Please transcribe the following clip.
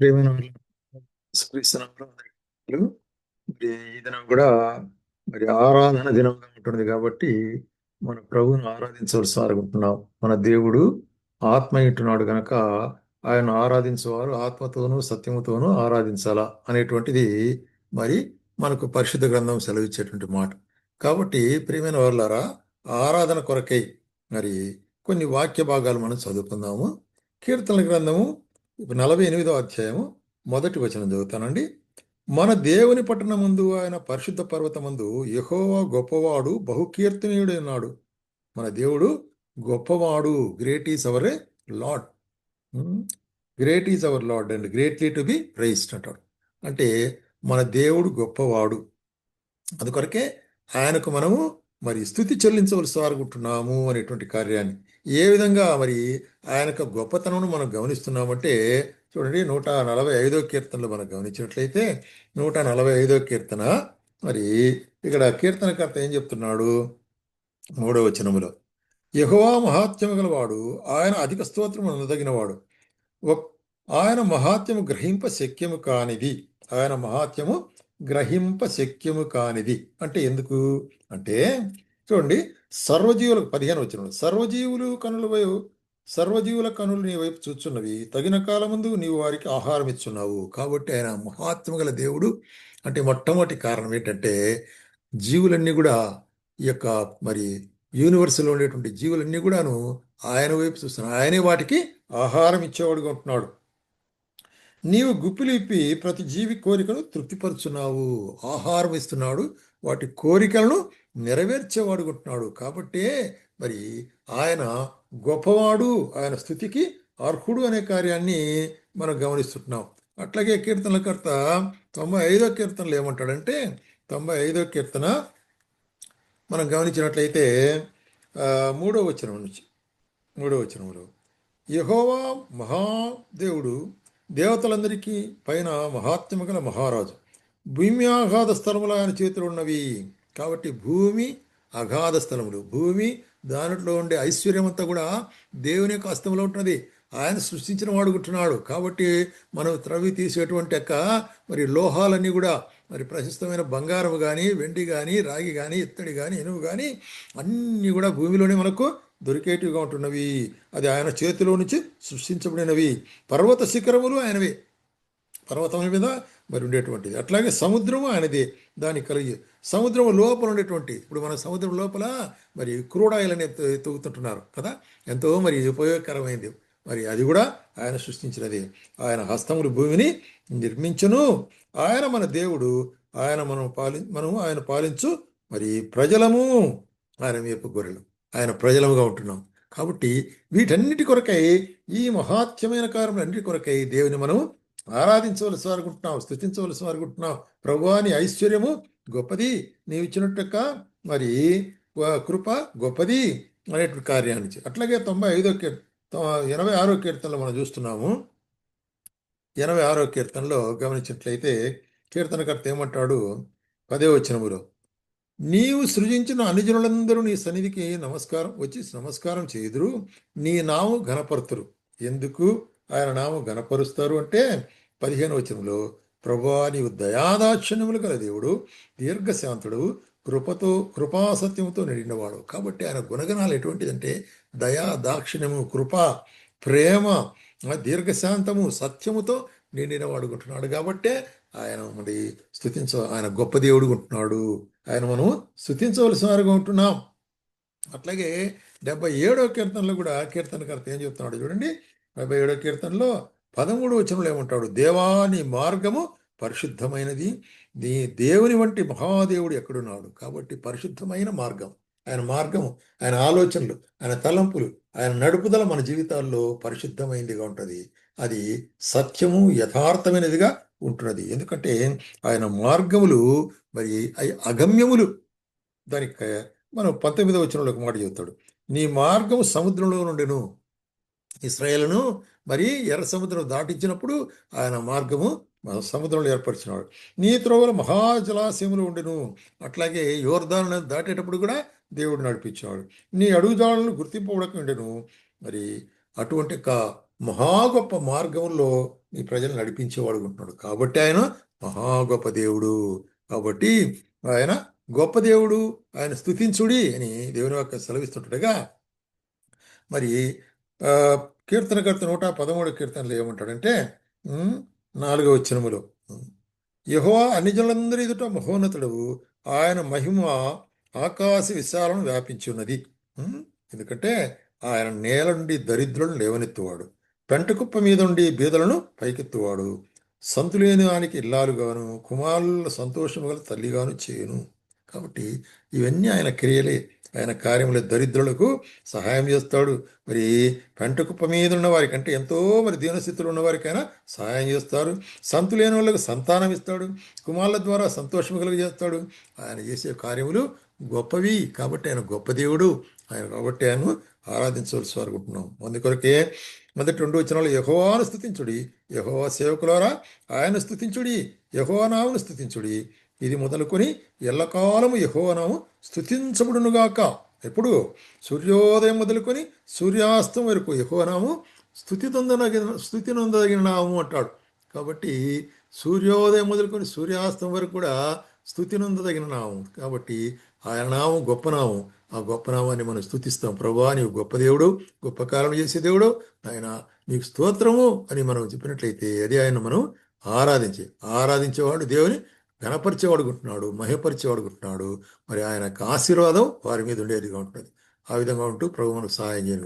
ప్రియమైన మరి ఈ దినం కూడా మరి ఆరాధన దినంగా ఉంటుంది కాబట్టి మన ప్రభువును ఆరాధించవలసి అనుకుంటున్నాం మన దేవుడు ఆత్మ ఇంటున్నాడు గనక ఆయన ఆరాధించేవారు ఆత్మతోనూ సత్యముతోనూ ఆరాధించాలా అనేటువంటిది మరి మనకు పరిశుద్ధ గ్రంథం సెలవిచ్చేటువంటి మాట. కాబట్టి ప్రియమైన వాళ్ళారా ఆరాధన కొరకై మరి కొన్ని వాక్య భాగాలు మనం చదువుకుందాము. కీర్తన గ్రంథము ఇప్పుడు నలభై ఎనిమిదో అధ్యాయము మొదటి వచనం చదువుతానండి. మన దేవుని పట్టణ ముందు ఆయన పరిశుద్ధ పర్వతమందు యహోవా గొప్పవాడు బహుకీర్తనీయుడు ఉన్నాడు. మన దేవుడు గొప్పవాడు great is our lord great is our lord and greatly to be praised అంటాడు. అంటే మన దేవుడు గొప్పవాడు. అందుకొరకే ఆయనకు మనము మరి స్థుతి చెల్లించవలసి వారుకుంటున్నాము అనేటువంటి కార్యాన్ని. ఏ విధంగా మరి ఆయన యొక్క గొప్పతనమును మనం గమనిస్తున్నామంటే చూడండి నూట నలభై ఐదో కీర్తనలు మనం గమనించినట్లయితే నూట నలభై ఐదో కీర్తన మరి ఇక్కడ కీర్తనకర్త ఏం చెప్తున్నాడు? మూడవ వచనములో యహోవా మహాత్యము గలవాడు ఆయన అధిక స్తోత్రము అందదగినవాడు. ఆయన మహాత్యము గ్రహింప శక్యము కానిది. ఆయన మహాత్యము గ్రహింప శక్యము కానిది. అంటే ఎందుకు? అంటే చూడండి సర్వజీవులకు పదిహేను వచ్చిన సర్వజీవులు కనుల వైపు సర్వజీవుల కనులు నీ వైపు చూచున్నవి. తగిన కాలముందు నీవు వారికి ఆహారం ఇచ్చున్నావు. కాబట్టి ఆయన మహాత్మ గల దేవుడు. అంటే మొట్టమొదటి కారణం ఏంటంటే జీవులన్నీ కూడా ఈ యొక్క మరి యూనివర్స్లో ఉండేటువంటి జీవులన్నీ కూడాను ఆయన వైపు చూస్తున్నాడు ఆయనే వాటికి ఆహారం ఇచ్చేవాడుగా ఉంటున్నాడు. నీవు గుప్పిలిప్పి ప్రతి జీవి కోరికను తృప్తిపరుచున్నావు. ఆహారం ఇస్తున్నాడు. వాటి కోరికలను నెరవేర్చేవాడుకుంటున్నాడు కాబట్టే మరి ఆయన గొప్పవాడు. ఆయన స్థుతికి అర్హుడు అనే కార్యాన్ని మనం గమనిస్తున్నాం అట్లాగే కీర్తనల కర్త తొంభై ఐదో కీర్తనలు ఏమంటాడంటే తొంభై ఐదో కీర్తన మనం గమనించినట్లయితే మూడో వచనం నుంచి మూడో వచనంలో యహోవా మహాదేవుడు దేవతలందరికీ పైన మహాత్మ్యము గల మహారాజు. భూమి అగాధ స్థలములు ఆయన చేతులు ఉన్నవి. కాబట్టి భూమి అగాధ స్థలములు. భూమి దానిలో ఉండే ఐశ్వర్యం అంతా కూడా దేవుని యొక్క హస్తంలో ఉంటున్నది ఆయన సృష్టించిన వాడు గుట్టున్నాడు కాబట్టి మనం త్రవి తీసేటువంటి యొక్క మరి లోహాలన్నీ కూడా మరి ప్రశస్తమైన బంగారం కానీ వెండి కానీ రాగి కానీ ఇత్తడి కానీ ఇనుము కానీ అన్నీ కూడా భూమిలోనే మనకు దొరికేటివిగా ఉంటున్నవి. అది ఆయన చేతిలో నుంచి సృష్టించబడినవి. పర్వత శిఖరములు ఆయనవే. పర్వతం మీద మరి ఉండేటువంటిది. అట్లాగే సముద్రము ఆయనది. దాన్ని కలిగి సముద్రం లోపల ఉండేటువంటి. ఇప్పుడు మన సముద్రం లోపల మరి క్రూడాయిల్ అనేది తవ్వు- కదా? ఎంతో మరి ఉపయోగకరమైంది. మరి అది కూడా ఆయన సృష్టించినది. ఆయన హస్తములు భూమిని నిర్మించును. ఆయన మన దేవుడు. ఆయన మనం పాలి మనము ఆయన పాలించు మరి ప్రజలము. ఆయన వైపు గొర్రెలు. ఆయన ప్రజలముగా ఉంటున్నాం. కాబట్టి వీటన్నిటి కొరకై ఈ మహాత్యమైన కార్యములన్నిటి కొరకై దేవుని మనం ఆరాధించవలసి వారుకుంటున్నాం స్థుతించవలసి వారుకుంటున్నాం ప్రభువాని ఐశ్వర్యము గొప్పది నీవు ఇచ్చినట్టు మరి కృప గొప్పది అనేటువంటి కార్యాన్ని అట్లాగే తొంభై ఐదో కీర్ ఎనభై ఆరో కీర్తనలో మనం చూస్తున్నాము. ఎనభై ఆరో కీర్తనలో గమనించినట్లయితే కీర్తనకర్త ఏమంటాడు? పదే వచనములో. నీవు సృజించిన అనుజనులందరూ నీ సన్నిధికి నమస్కారం వచ్చి నమస్కారం చేయుదురు. నీ నాము ఘనపరుతురు. ఎందుకు? ఆయన నాము ఘనపరుస్తారు అంటే పదిహేను వచనంలో ప్రభా నీవు దయాదాక్షిణ్యములు గల దేవుడు దీర్ఘశాంతుడు కృపతో కృపాసత్యముతో నిండినవాడు. కాబట్టి ఆయన గుణగణాలు ఎటువంటిదంటే దయా దాక్షిణ్యము కృప ప్రేమ దీర్ఘశాంతము సత్యముతో నిండినవాడు కొంటున్నాడు కాబట్టే ఆయన మరి స్థుతించ ఆయన గొప్ప దేవుడు ఉంటున్నాడు ఆయన మనం స్థుతించవలసిన వారుగా ఉంటున్నాం. అట్లాగే డెబ్బై ఏడో కీర్తనలో కూడా కీర్తనకర్త ఏం చెప్తున్నాడు చూడండి. డెబ్బై ఏడో కీర్తనలో పదమూడు వచనంలో ఏమంటాడు? దేవా నీ మార్గము పరిశుద్ధమైనది. నీ దేవుని వంటి మహాదేవుడు ఎక్కడున్నాడు? కాబట్టి పరిశుద్ధమైన మార్గం. ఆయన మార్గము ఆయన ఆలోచనలు ఆయన తలంపులు ఆయన నడుపుదల మన జీవితాల్లో పరిశుద్ధమైనదిగా ఉంటుంది. అది సత్యము యథార్థమైనదిగా ఉంటున్నది. ఎందుకంటే ఆయన మార్గములు మరి అవి అగమ్యములు. దానికి మనం పంతొమ్మిదో వచ్చిన ఒక మాట చెబుతాడు. నీ మార్గము సముద్రంలో నుండిను. ఇస్రాయేల్ను మరి ఎర్ర సముద్రం దాటించినప్పుడు ఆయన మార్గము మన సముద్రంలో ఏర్పరిచినాడు నీ త్రోవల మహాజలాశయములు ఉండెను. అట్లాగే యోర్దాను దాటేటప్పుడు కూడా దేవుడు నడిపించాడు నీ అడుగుదాలను గుర్తింపబడక ఉండెను. మరి అటువంటి ఒక మహా గొప్ప మార్గంలో ఈ ప్రజలు నడిపించేవాడు ఉంటున్నాడు. కాబట్టి ఆయన మహా గొప్ప దేవుడు. కాబట్టి ఆయన గొప్ప దేవుడు ఆయన స్తుతించుడి అని దేవుని యొక్క సెలవిస్తుంటాడుగా మరి కీర్తనకర్త నూట పదమూడు కీర్తనలు ఏమంటాడంటే నాలుగవ వచనములో యహో అన్ని జనులందరి ఎదుట మహోన్నతుడు ఆయన మహిమ ఆకాశ విశాలను వ్యాపించి ఉన్నది ఎందుకంటే ఆయన నేల నుండి దరిద్రులను లేవనెత్తువాడు. పెంటకుప్ప మీదుండి బీదలను పైకెత్తువాడు. సంతులేని వానికి ఇల్లాలుగాను కుమారుల సంతోషము గల తల్లిగాను చేయును. కాబట్టి ఇవన్నీ ఆయన క్రియలే. ఆయన కార్యములు దరిద్రులకు సహాయం చేస్తాడు. మరి పెంటకుప్ప మీద ఉన్న వారికంటే ఎంతో మరి దీనస్థితిలో ఉన్న వారికైనా సహాయం చేస్తారు సంతు లేని సంతానం ఇస్తాడు. కుమారుల ద్వారా సంతోషం కలుగజేస్తాడు. ఆయన చేసే కార్యములు గొప్పవి. కాబట్టి ఆయన గొప్ప దేవుడు. ఆయన కాబట్టి ఆయన ఆరాధించవలసి అనుకుంటున్నాం అందుకొరకే మొదటి రెండు వచనాలు యహోవాను స్థుతించుడి యహోవా సేవకులారా ఆయన స్థుతించుడి యహోవానామును స్థుతించుడి ఇది మొదలుకొని ఎల్లకాలము యహోవనాము స్థుతించబడునుగాక ఎప్పుడు? సూర్యోదయం మొదలుకొని సూర్యాస్తం వరకు యహోనాము స్థుతి తొందరగిన స్థుతి నొందగిన నాము అంటాడు. కాబట్టి సూర్యోదయం మొదలుకొని సూర్యాస్తం వరకు కూడా స్థుతి నొందదగిన నామం కాబట్టి ఆయన నామం గొప్ప నామం ఆ గొప్ప నామాన్ని మనం స్థుతిస్తాం ప్రభా నీవు గొప్ప దేవుడు గొప్ప కాలం చేసే దేవుడు. ఆయన నీకు స్తోత్రము అని మనం చెప్పినట్లయితే అది ఆయన మనం ఆరాధించే ఆరాధించేవాడు దేవుని గణపరిచేవాడు ఉంటున్నాడు మహిపరిచేవాడు ఉంటున్నాడు మరి ఆయన యొక్క ఆశీర్వాదం వారి మీద ఉండేదిగా ఉంటుంది. ఆ విధంగా ఉంటూ ప్రభు మనకు సహాయం చేయను.